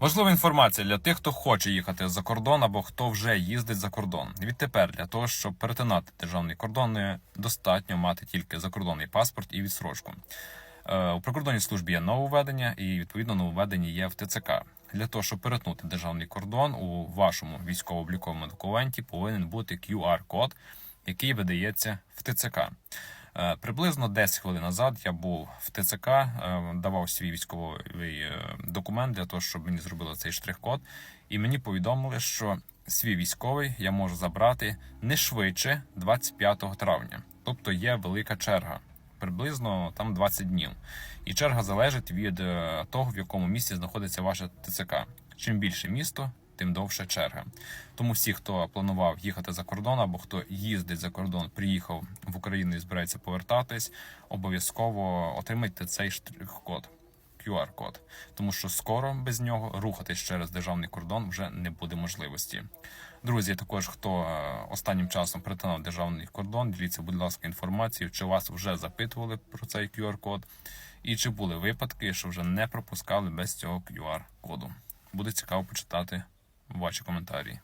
Важлива інформація для тих, хто хоче їхати за кордон або хто вже їздить за кордон. Відтепер для того, щоб перетинати державний кордон, не достатньо мати тільки закордонний паспорт і відсрочку. Е, У прикордонній службі є нововведення, і відповідно нововведення є в ТЦК. Для того, щоб перетнути державний кордон, у вашому військово-обліковому документі повинен бути QR-код, який видається в ТЦК. Е, Приблизно 10 хвилин назад я був в ТЦК, е, давав свій військовий е, документ для того, щоб мені зробили цей штрих-код, і мені повідомили, що свій військовий я можу забрати не швидше 25 травня. Тобто є велика черга, приблизно там 20 днів. І черга залежить від того, в якому місці знаходиться ваше ТЦК. Чим більше місто, тим довша черга. Тому всі, хто планував їхати за кордон або хто їздить за кордон, приїхав в Україну і збирається повертатись, обов'язково отримайте цей штрих-код. QR-код, тому що скоро без нього рухатись через державний кордон вже не буде можливості. Друзі, також хто е, останнім часом перетинав державний кордон, діліться, будь ласка, інформацією, чи вас вже запитували про цей QR-код, і чи були випадки, що вже не пропускали без цього QR-коду. Буде цікаво почитати ваші коментарі.